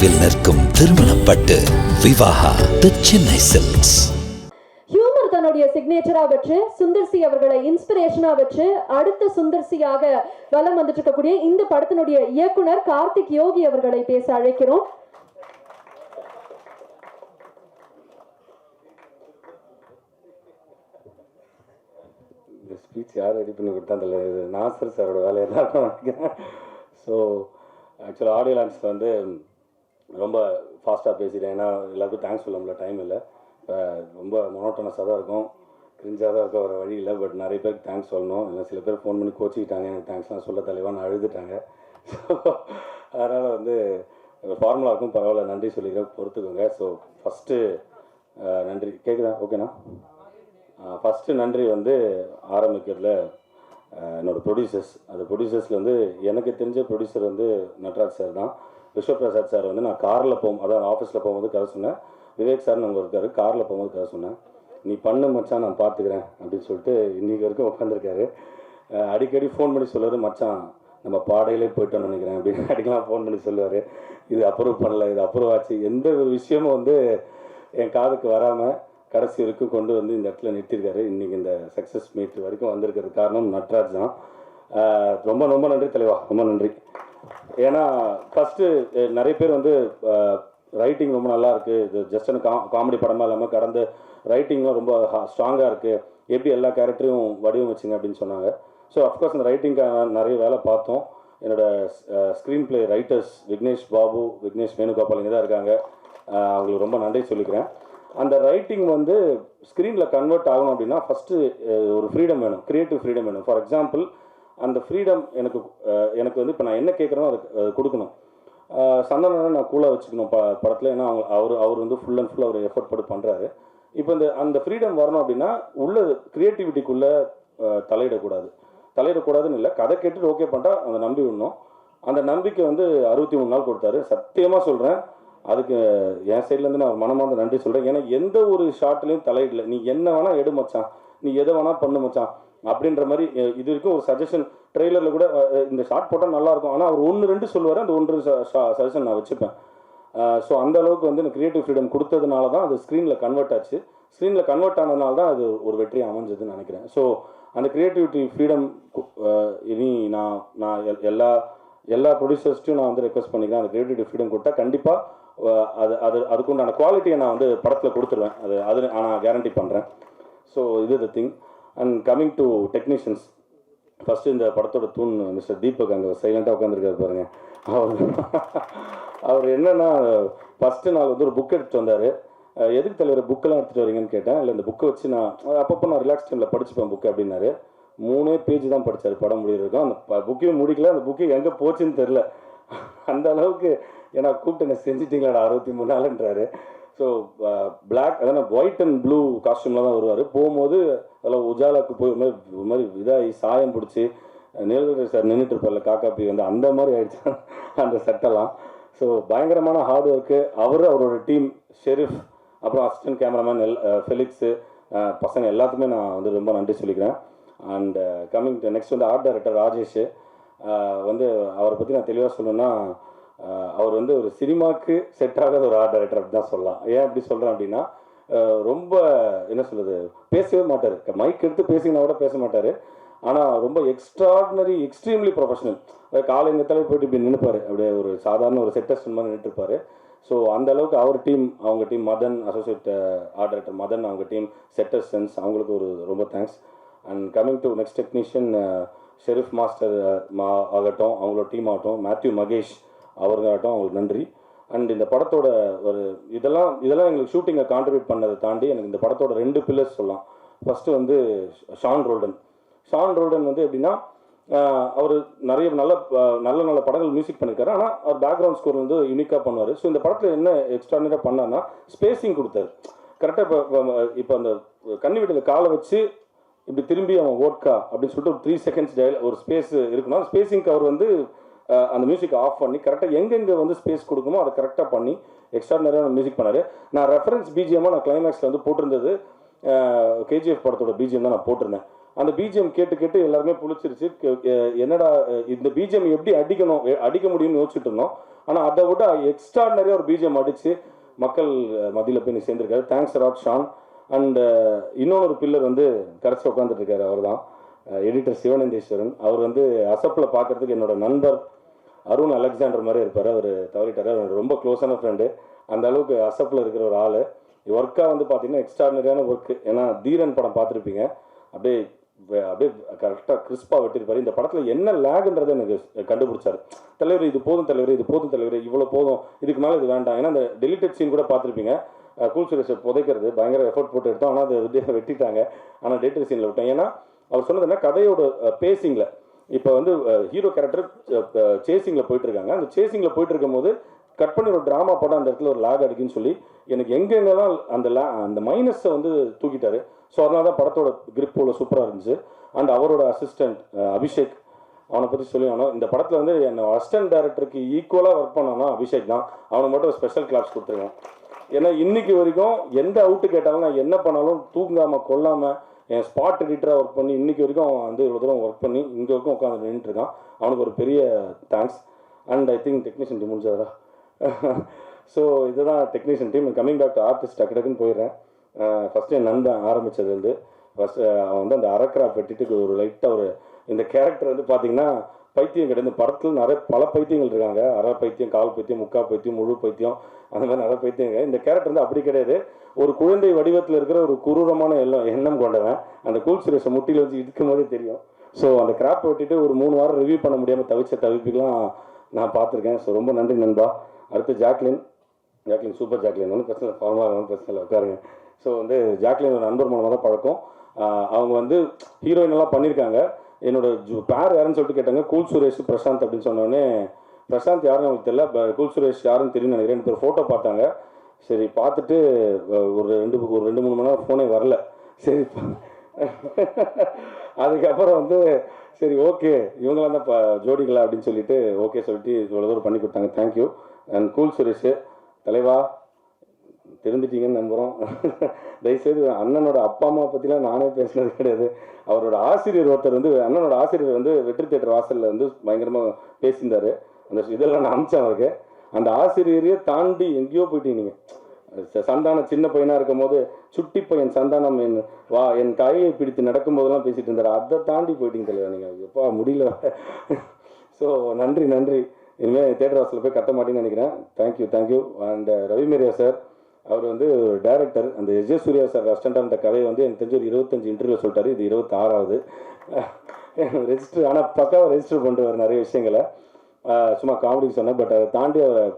தொலைவில் நிற்கும் திருமணப்பட்டு Vivaha the Chennai Silks humour தன்னுடைய சிக்னேச்சரா வச்சு சுந்தர்சி அவர்களை இன்ஸ்பிரேஷனா வச்சு அடுத்த சுந்தர்சியாக வலம் வந்துட்டு இருக்கக்கூடிய இந்த படத்தினுடைய இயக்குனர் கார்த்திக் யோகி அவர்களை பேச அழைக்கிறோம். ஸ்பீச் யார் ரெடி பண்ணி கொடுத்தா இது நாசர் சாரோட வேலையை தான் நினைக்கிறேன். ஸோ ஆக்சுவலாக ஆடியோ லான்ச்சில் வந்து ரொம்ப ஃபாஸ்ட்டாக பேசிட்டேன். ஏன்னா எல்லாருக்கும் தேங்க்ஸ் சொல்ல முடியல. டைம் இல்லை. இப்போ ரொம்ப மொனோட்டனஸாக தான் இருக்கும். கிரிஞ்சாக தான் இருக்க வர வழி இல்லை. பட் நிறைய பேருக்கு தேங்க்ஸ் சொல்லணும். இல்லை சில பேர் ஃபோன் பண்ணி கோச்சிக்கிட்டாங்க. எனக்கு தேங்க்ஸ்லாம் சொல்ல தலைவான்னு அழுதுட்டாங்க. ஸோ அதனால் வந்து ஃபார்முலாவுக்கும் பரவாயில்ல. நன்றி சொல்லிக்கிறேன். பொறுத்துக்கோங்க. ஸோ ஃபஸ்ட்டு நன்றி. கேட்குதா ஓகேண்ணா ஃபஸ்ட்டு நன்றி வந்து ஆரம்பிக்கிறதுல என்னோடய ப்ரொடியூசர்ஸ் அந்த ப்ரொடியூசர்ஸில் வந்து எனக்கு தெரிஞ்ச ப்ரொடியூசர் வந்து நட்ராஜ் சார் தான். விஸ்வபிரசாத் சார் வந்து நான் காரில் போகும் அதான் ஆஃபீஸில் போகும்போது கதை சொன்னேன். விவேக் சார்னு அங்கே இருக்காரு காரில் போகும்போது கதை சொன்னேன். நீ பண்ணு மச்சான் நான் பார்த்துக்கிறேன் அப்படின்னு சொல்லிட்டு இன்னைக்கு வரைக்கும் உட்காந்துருக்காரு அடிக்கடி ஃபோன் பண்ணி சொல்லுவார் மச்சான் நம்ம பாடையிலே போயிட்டோம்னு நினைக்கிறேன் அப்படின்னு அடிக்கலாம் ஃபோன் பண்ணி சொல்லுவார். இது அப்ரூவ் பண்ணல இது அப்ரூவ் ஆச்சு. எந்த ஒரு விஷயமும் வந்து என் காதுக்கு வராமல் கடைசி வரைக்கும் கொண்டு வந்து இந்த இடத்துல நிறுத்திருக்காரு. இன்றைக்கி இந்த சக்ஸஸ் மீட் வரைக்கும் வந்திருக்கிறது காரணம் நட்ராஜ் தான். ரொம்ப ரொம்ப நன்றி தலைவா ரொம்ப நன்றி. ஏன்னா ஃபஸ்ட்டு நிறைய பேர் வந்து ரைட்டிங் ரொம்ப நல்லா இருக்குது இது ஜஸ்ட் கா காமெடி படமாக இல்லாமல் கடந்த ரைட்டிங்லாம் ரொம்ப ஸ்ட்ராங்காக இருக்குது எப்படி எல்லா கேரக்டரையும் வடிவமைச்சிங்க அப்படின்னு சொன்னாங்க. ஸோ அஃப்கோர்ஸ் இந்த ரைட்டிங்காக நிறைய வேலை பார்த்தோம். என்னோட screenplay writers Vignesh Babu Vignesh Venugopal இங்கே தான் இருக்காங்க. அவங்களுக்கு ரொம்ப நன்றி சொல்லிக்கிறேன். அந்த ரைட்டிங் வந்து ஸ்க்ரீனில் கன்வெர்ட் ஆகணும் அப்படின்னா ஃபஸ்ட்டு ஒரு ஃப்ரீடம் வேணும். க்ரியேட்டிவ் ஃப்ரீடம் வேணும். ஃபார் எக்ஸாம்பிள் அந்த ஃப்ரீடம் எனக்கு எனக்கு வந்து இப்போ நான் என்ன கேட்குறேனோ அதுக்கு அது கொடுக்கணும். அஹ், சந்தனனை நான் கூலாக வச்சுக்கணும் ப படத்தில். ஏன்னா அவங்க அவர் அவர் வந்து ஃபுல் அண்ட் ஃபுல் அவர் எஃபர்ட் போட்டு பண்ணுறாரு இப்போ இந்த அந்த ஃப்ரீடம் வரணும் அப்படின்னா உள்ள க்ரியேட்டிவிட்டிக்குள்ளே தலையிடக்கூடாது. தலையிடக்கூடாதுன்னு இல்லை. கதை கேட்டுட்டு ஓகே பண்ணிட்டா அந்த நம்பி விடணும். அந்த நம்பிக்கை வந்து அறுபத்தி மூணு நாள் கொடுத்தாரு. சத்தியமாக சொல்கிறேன் அதுக்கு என் சைட்லேருந்து நான் மனமார்ந்த நன்றி சொல்கிறேன் ஏன்னா எந்த ஒரு ஷார்ட்லேயும் தலையிடல. நீ என்ன வேணால் எடு மச்சான். நீ எதை வேணால் பண்ணு மச்சான். அப்படின்ற மாதிரி இது வரைக்கும் ஒரு சஜஷன் ட்ரெய்லரில் கூட இந்த ஷார்ட் போட்டால் நல்லாயிருக்கும். ஆனால் அவர் ஒன்று ரெண்டு சொல்லுவார் அந்த ஒன்று சஜஷன் நான் வச்சுப்பேன். ஸோ அந்த அளவுக்கு வந்து எனக்கு கிரியேட்டிவ் ஃப்ரீடம் கொடுத்ததுனால தான் அது ஸ்க்ரீனில் கன்வெர்ட் ஆச்சு. ஸ்க்ரீனில் கன்வெர்ட் ஆனதுனால தான் அது ஒரு வெற்றி அமைஞ்சதுன்னு நினைக்கிறேன். ஸோ அந்த கிரியேட்டிவிட்டி ஃப்ரீடம் இனி நான் நான் எல்- எல்லா எல்லா ப்ரொடியூசர்ஸ்ட்டையும் நான் வந்து ரெக்வஸ்ட் பண்ணிக்கிறேன். அந்த கிரியேட்டிவிட்டி ஃப்ரீடம் கொடுத்தா கண்டிப்பாக அது அது அதுக்குண்டான குவாலிட்டியை நான் வந்து படத்தில் கொடுத்துருவேன். அது அது நான் கேரண்டி பண்ணுறேன் ஸோ இது the thing and coming to technicians first இந்த படத்தோட தூண் மிஸ்டர் தீபக் அங்கே சைலண்ட்டாக உட்காந்துருக்காரு பாருங்க. அவர் அவர் என்னென்னா ஃபஸ்ட்டு நாள் வந்து ஒரு புக் எடுத்துட்டு வந்தார். எதுக்கு தலைவர் புக்கெல்லாம் எடுத்துகிட்டு வரீங்கன்னு கேட்டேன். இல்லை இந்த புக்கை வச்சு நான் அப்பப்போ நான் ரிலாக்ஸ் டைமில் படிச்சுப்பேன் புக்கு அப்படின்னாரு. மூணே பேஜ் தான் படித்தார் படம் முடியிருக்கோம். அந்த புக்கையும் முடிக்கல அந்த புக்கு எங்கே போச்சுன்னு தெரில அந்த அளவுக்கு ஏன்னா கூப்பிட்டு என்ன செஞ்சிட்டீங்களாடா அறுபத்தி மூணு நாளுன்றாரு. ஸோ பிளாக் அதான் ஒயிட் அண்ட் ப்ளூ காஸ்டியூமில் தான் வருவார். போகும்போது அதில் உஜாலாக்கு போய் ஒரு மாதிரி ஒரு மாதிரி இதாகி சாயம் பிடிச்சி நீலகிரி சார் நின்றுட்டு இருப்பார்ல காக்கா பி வந்து அந்த மாதிரி ஆயிடுச்சு. அந்த செட்டெல்லாம். ஸோ பயங்கரமான ஹார்ட் ஒர்க்கு அவர் அவரோட டீம் ஷெரீஃப் அப்புறம் அசிஸ்டன்ட் கேமராமேன் எல் ஃபெலிக்ஸு பசங்க எல்லாத்துக்குமே நான் வந்து ரொம்ப நன்றி சொல்லிக்கிறேன். அண்ட் கம்மிங் நெக்ஸ்ட் வந்து ஆர்ட் டைரக்டர் ராஜேஷ். வந்து அவரை பற்றி நான் தெளிவாக சொல்லணும்னா அவர் வந்து ஒரு சினிமாவுக்கு செட் ஆகாத ஒரு ஆர்ட் டைரக்டர் அப்படி தான் சொல்லலாம். ஏன் அப்படி சொல்கிறேன் அப்படின்னா ரொம்ப என்ன சொல்கிறது பேசவே மாட்டார். மைக் எடுத்து பேசினா கூட பேச மாட்டார். ஆனால் ரொம்ப எக்ஸ்ட்ராடினரி எக்ஸ்ட்ரீம்லி ப்ரொஃபஷனல் காலை நேரத்தில் போயிட்டு இப்படி நினைப்பார் அப்படியே ஒரு சாதாரண ஒரு செட்டஸ்ட் மாதிரி நின்றுப்பார் ஸோ அந்த அளவுக்கு அவர் டீம் அவங்க team Madan associate art director Madan அவங்க டீம் செட்டஸ்டன்ஸ் அவங்களுக்கு ஒரு ரொம்ப thanks and coming to next technician Sharif master மா ஆகட்டும் அவங்களோட டீம் ஆகட்டும் மேத்யூ மகேஷ் அவருங்காகட்டும் அவங்களுக்கு நன்றி. அண்ட் இந்த படத்தோட ஒரு இதெல்லாம் இதெல்லாம் எங்களுக்கு ஷூட்டிங்கை கான்ட்ரிபியூட் பண்ணதை தாண்டி எனக்கு இந்த படத்தோட ரெண்டு பில்லர்ஸ் சொல்லலாம். ஃபஸ்ட்டு வந்து ஷான் ரோல்டன் ஷான் ரோல்டன் வந்து எப்படின்னா அவர் நிறைய நல்ல நல்ல நல்ல படங்கள் மியூசிக் பண்ணியிருக்காரு ஆனால் அவர் பேக்ரவுண்ட் ஸ்கோர் வந்து யூனிக்காக பண்ணுவார். ஸோ இந்த படத்தில் என்ன எக்ஸ்ட்ரானராக பண்ணார்னா ஸ்பேசிங் கொடுத்தாரு. கரெக்டாக இப்போ இப்போ அந்த கன்னி வீட்டில் காலை வச்சு இப்படி திரும்பி அவன் ஓட்கா அப்படின்னு சொல்லிட்டு ஒரு த்ரீ செகண்ட்ஸ் டயல் ஒரு ஸ்பேஸ் இருக்கணும் ஸ்பேசிங் அவர் வந்து அந்த மியூசிக் ஆஃப் பண்ணி கரெக்டாக எங்கெங்கே வந்து ஸ்பேஸ் கொடுக்குமோ அதை கரெக்டாக பண்ணி எக்ஸ்ட்ராடனரியான மியூசிக் பண்ணார். நான் ரெஃபரன்ஸ் பிஜிஎம்மாக நான் கிளைமேக்ஸில் வந்து போட்டிருந்தது. கேஜிஎஃப் படத்தோட பிஜிஎம் தான் நான் போட்டிருந்தேன். அந்த பிஜிஎம் கேட்டு கேட்டு எல்லாருமே புளிச்சிருச்சு என்னடா இந்த பிஜிஎம் எப்படி அடிக்கணும் அடிக்க முடியும்னு யோசிச்சுட்டு இருந்தோம். ஆனால் அதை விட எக்ஸ்ட்ராடனரியாக ஒரு பிஜிஎம் அடித்து மக்கள் மத்தியில் போய் நீ சேர்ந்துருக்காரு தேங்க்ஸ் ராட் ஷான் அண்ட் இன்னொரு பில்லர் வந்து கரைச்சி உட்காந்துட்டு இருக்காரு அவர் தான் எடிட்டர் சிவனந்தேஸ்வரன். அவர் வந்து அசப்பில் பார்க்கறதுக்கு என்னோட நண்பர். அருண் அலெக்சாண்டர் மாதிரி இருப்பார். அவர் தவறிட்டார். அவர் ரொம்ப க்ளோஸான ஃப்ரெண்டு அந்த அளவுக்கு அசப்பில் இருக்கிற ஒரு ஆள். ஒர்க்காக வந்து பார்த்தீங்கன்னா எக்ஸ்ட்ராடினரியான ஒர்க்கு ஏன்னா தீரன் படம் பார்த்துருப்பீங்க. அப்படியே அப்படியே கரெக்டாக கிறிஸ்பாக வெட்டியிருப்பார். இந்த படத்தில் என்ன லேகுன்றதை எனக்கு கண்டுபிடிச்சார். தலைவர் இது போதும் தலைவர் இது போதும் தலைவர் இவ்வளோ போதும். இதுக்கு மேலே இது வேண்டாம். ஏன்னா அந்த டெலிட்டட் சீன் கூட பார்த்துருப்பீங்க. கூல் சுரேஷை புதைக்கிறது பயங்கர எஃபோர்ட் போட்டு எடுத்தோம். ஆனால் அதை வெட்டிட்டாங்க. ஆனால் டெலிட்டட் சீனில் விட்டோம் ஏன்னா அவர் சொன்னது என்ன? கதையோட பேசிங்கில் இப்போ வந்து ஹீரோ கேரக்டர் சேசிங்கில் போயிட்டு இருக்காங்க அந்த சேசிங்கில் போயிட்டு இருக்கும்போது கட் பண்ணி ஒரு ட்ராமா படம் அந்த இடத்துல ஒரு லாக் அடிக்குன்னு சொல்லி எனக்கு எங்கெங்கெல்லாம் அந்த லா அந்த மைனஸை வந்து தூக்கிட்டாரு. ஸோ அதனால தான் படத்தோட கிரிப் உள்ள சூப்பராக இருந்துச்சு. அண்ட் அவரோட அசிஸ்டன்ட் அபிஷேக் அவனை பற்றி சொல்லி ஆனால் இந்த படத்தில் வந்து என்ன அசிஸ்டன்ட் டேரக்டருக்கு ஈக்குவலாக ஒர்க் பண்ணானா அபிஷேக் தான். அவனுக்கு மட்டும் ஸ்பெஷல் கிளாஸ் கொடுத்துருக்கேன். ஏன்னா இன்னைக்கு வரைக்கும் எந்த அவுட்டு கேட்டாலும் நான் என்ன பண்ணாலும் தூங்காமல் கொல்லாமல் என் ஸ்பாட் எடிட்டராக ஒர்க் பண்ணி இன்னைக்கு வரைக்கும் அவன் வந்து இவ்வளோ தூரம் ஒர்க் பண்ணி இங்கே வரைக்கும் உட்காந்து நின்றுட்டுருக்கான் அவனுக்கு ஒரு பெரிய thanks and I think technician team முடிஞ்சதா ஸோ இதுதான் technician team coming back to artist டக்கு டக்குன்னு போயிடுறேன். Uh, ஃபஸ்ட்டு என் நண்பன் வந்து ஃபஸ்ட்டு அவன் வந்து அந்த அரக்கரா பெட்டிட்டுக்கு ஒரு லைட்டாக ஒரு இந்த கேரக்டர் வந்து பார்த்தீங்கன்னா பைத்தியம் கிடையாது இந்த படத்தில் நிறைய பல பைத்தியங்கள் இருக்காங்க. அரை பைத்தியம் கால் பைத்தியம் முக்கா பைத்தியம் முழு பைத்தியம் அந்த மாதிரி நிறைய பைத்தியங்க இந்த கேரக்டர் வந்து அப்படி கிடையாது. ஒரு குழந்தை வடிவத்தில் இருக்கிற ஒரு குரூரமான எண்ணம் எண்ணம் கொண்டவன். அந்த கூல் சுரேஷை முட்டியில் வச்சு இடிக்கும் போதே தெரியும். ஸோ அந்த கிராப் வெட்டிட்டு ஒரு மூணு வாரம் ரிவ்யூ பண்ண முடியாமல் தவிச்ச தவிப்புக்கெலாம் நான் பார்த்துருக்கேன். ஸோ ரொம்ப நன்றி நண்பா. அடுத்து ஜாக்லின். Jacqueline super Jacqueline. ஒன்றும் பிரச்சனை இல்லை. ஃபார்மலாக ஒன்றும் பிரச்சனை இல்லை. உட்காருங்க. ஸோ வந்து ஜாக்லின் ஒரு நண்பர் மூலமாக தான் பழக்கம். அவங்க வந்து ஹீரோயின் எல்லாம் பண்ணியிருக்காங்க என்னோட பேர் யாருன்னு சொல்லிட்டு கேட்டாங்க. கூல் சுரேஷ் பிரசாந்த் அப்படின்னு சொன்னோடனே பிரசாந்த் யாருன்னு அவங்களுக்கு தெரியல. கூல் சுரேஷ் யாருன்னு தெரியும் நினைக்கிறேன். ரெண்டு பேர் ஃபோட்டோ பார்த்தாங்க. சரி பார்த்துட்டு ஒரு ரெண்டு ஒரு ரெண்டு மூணு மணி நேரம் ஃபோனே வரல. சரி அதுக்கப்புறம் வந்து சரி ஓகே இவங்களாம் தான் ஜோடிகளா அப்படின்னு சொல்லிட்டு ஓகே சொல்லிட்டு இவ்வளோ தூரம் பண்ணி கொடுத்தாங்க. தேங்க்யூ அண்ட் கூல் சுரேஷ் தலைவா தெரிஞ்சிட்டீங்கன்னு நம்புகிறோம் தயவுசெய்து அண்ணனோட அப்பா அம்மா பற்றிலாம் நானே பேசினது கிடையாது. அவரோட ஆசிரியர் ஒருத்தர் வந்து அண்ணனோட ஆசிரியர் வந்து வெற்றி தேட்டர் வாசலில் வந்து பயங்கரமாக பேசியிருந்தார். அந்த இதெல்லாம் நான் அமிச்சேன் அவருக்கு. அந்த ஆசிரியரையே தாண்டி எங்கேயோ போயிட்டீங்க நீங்கள் ச- சந்தானம் சின்ன பையனாக இருக்கும் போது சுட்டி பையன் சந்தானம் என் வா என் கையை பிடித்து நடக்கும் போதெல்லாம் பேசிட்டு இருந்தார். அதை தாண்டி போயிட்டீங்க தலைவர் நீங்கள் எப்பா முடியல. ஸோ நன்றி நன்றி. இனிமேல் தேட்டர் வாசலில் போய் கத்த மாட்டேன்னு நினைக்கிறேன். Thank you thank you and Ravi Mariya sir அவர் வந்து ஒரு டைரக்டர் அந்த எஜே சூர்யா சார் அஸ்டண்டாக அந்த கதையை வந்து எனக்கு தெரிஞ்ச ஒரு இருபத்தஞ்சு இன்டர்வியூ சொல்லிட்டாரு. இது இருபத்தாறாவது. ரெஜிஸ்டர் ஆனால் பக்காவாக ரெஜிஸ்டர் பண்ணுறாரு நிறைய விஷயங்களை. சும்மா காமெடி சொன்னேன் பட் அதை தாண்டி அவர்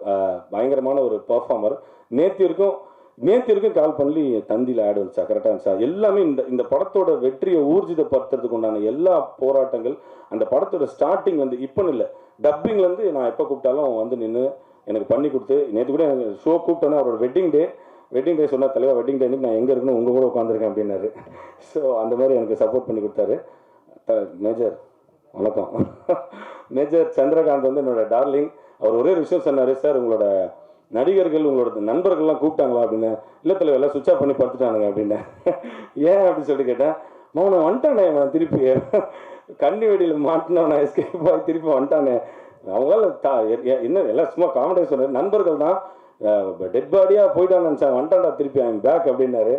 பயங்கரமான ஒரு பர்ஃபார்மர் நேத்திற்கும் நேத்திற்கும் கால் பண்ணி தந்தியில் ஆட் வந்துச்சா கரெக்டாக இருந்துச்சா? எல்லாமே இந்த இந்த படத்தோட வெற்றியை ஊர்ஜிதப்படுத்துறதுக்கு உண்டான எல்லா போராட்டங்கள் அந்த படத்தோட ஸ்டார்டிங் வந்து இப்போன்னு இல்லை டப்பிங்லேருந்து நான் எப்போ கூப்பிட்டாலும் வந்து நின்று எனக்கு பண்ணி கொடுத்து நேற்று கூட எனக்கு ஷோ கூப்பிட்டோன்னே அவரோட வெட்டிங் டே வெட்டிங் டே சொன்னால் தலைவா வெட்டிங் டே நான் எங்கே இருக்கணும் உங்கள் கூட உட்காந்துருக்கேன் அப்படின்னாரு. ஸோ அந்த மாதிரி எனக்கு சப்போர்ட் பண்ணி கொடுத்தாரு. த- மேஜர் வணக்கம். மேஜர் சந்திரகாந்த் வந்து என்னோட டார்லிங் அவர் ஒரே ஒரு விஷயம் சொன்னார் சார் உங்களோட நடிகர்கள் உங்களோட நண்பர்கள்லாம் கூப்பிட்டாங்களா? அப்படின்னு. இல்லை தலைவர் எல்லாம் சுவிட்ச் ஆஃப் பண்ணி படுத்துட்டானுங்க அப்படின்னு. ஏன் அப்படின்னு சொல்லி கேட்டேன். மௌன வந்துட்டானே திருப்பி. கண்ணி வெடியில் மாட்டினவன் எஸ்கேப் ஆகி திருப்பி வந்துட்டானே. அவங்களால தா எ- எ- என்ன எல்லாம் சும்மா காமெடி சொன்னார் நண்பர்கள் தான். டெட் பாடியாக போயிட்டான்னு நினச்சேன். வந்துட்டான்டா திருப்பி ஐம் பேக் அப்படின்னாரு.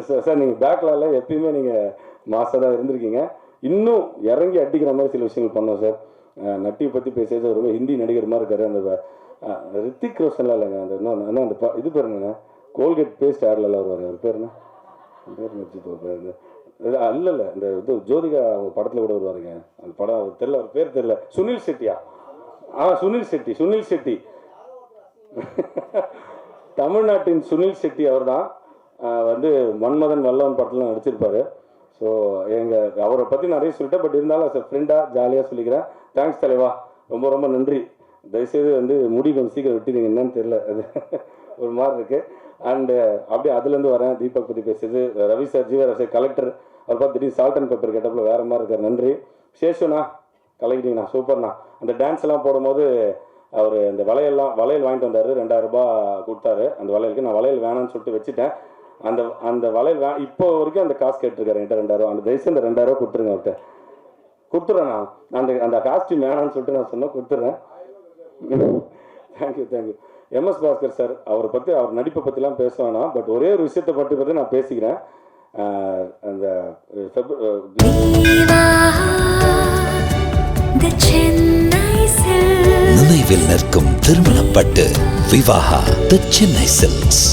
சார் சார் நீங்கள் பேக்கில் இல்லை எப்பயுமே நீங்கள் மாசாக தான் இருந்திருக்கீங்க. இன்னும் இறங்கி அடிக்கிற மாதிரி சில விஷயங்கள் பண்ணோம் சார் நட்டியை பற்றி பேசியது ரொம்ப ஹிந்தி நடிகர் மாதிரி இருக்காரு அந்த ரித்திக் ரோஷன்லாம் இல்லைங்க அந்த இன்னும் அந்த ப- இது பேர் என்னங்க? கோல்கேட் பேஸ்ட் ஆடில் வருவார் அவர் பேர் என்ன? பேர் நிறுத்திட்டு பேர் இந்த இது அல்ல இல்லை இந்த இது ஜோதிகா அவங்க படத்தில் கூட வருவாருங்க. அந்த படம் அவர் அவர் பேர் தெரில சுனில் செட்டியா? ஆ சுனில் செட்டி சுனில் செட்டி. தமிழ்நாட்டின் சுனில் செட்டி அவர் தான் வந்து மன்மதன் வல்லவன் படத்தில் நடிச்சிருப்பாரு. ஸோ எங்கள் அவரை பற்றி நிறைய சொல்லிட்டேன். பட் இருந்தாலும் சார் ஃப்ரெண்டாக ஜாலியாக சொல்லிக்கிறேன். தேங்க்ஸ் தலைவா. ரொம்ப ரொம்ப நன்றி. தயவுசெய்து வந்து முடி கொஞ்சம் சீக்கிரம் விட்டுறீங்க என்னன்னு தெரில அது ஒரு மாதிரி இருக்குது அண்டு அப்படியே அதுலேருந்து வரேன். தீபக் பற்றி பேசுறது ரவி சார் ஜீவராஜ் கலெக்டர் அவர் பார்த்து திடீர்னு சால்ட் அண்ட் பெப்பர் கேட்டப்பில் வேறு மாதிரி இருக்கார். நன்றி. சேஷுண்ணா கலெக்டிங்கண்ணா சூப்பர்ண்ணா. அந்த டான்ஸ் எல்லாம் போடும்போது அவர் அந்த வளையல்லாம் வளையல் வாங்கிட்டு வந்தார். ரெண்டாயிரம் ரூபாய் கொடுத்தாரு. அந்த வளையலுக்கு நான் வளையல் வேணாம்னு சொல்லிட்டு வச்சுட்டேன். அந்த அந்த வளையல் வே- இப்போ வரைக்கும் அந்த காசு கேட்டிருக்காரு என்கிட்ட ரெண்டாயிரம் அந்த தயவுசு அந்த ரெண்டாயிரம் கொடுத்துருங்க அவர்கிட்ட. கொடுத்துட்றேன் நான். அந்த அந்த காஸ்டியூம் வேணாம்னு சொல்லிட்டு நான் சொன்னால் கொடுத்துட்றேன் thank you thank you MS Bhaskar sir அவரை பற்றி அவர் நடிப்பை பற்றிலாம் பேச வேணாம். பட் ஒரே ஒரு விஷயத்தை பற்றி பற்றி நான் பேசிக்கிறேன். அந்த நினைவில் நிற்கும் திருமணப்பட்டு விவாகா தி சென்னை சில்க்ஸ்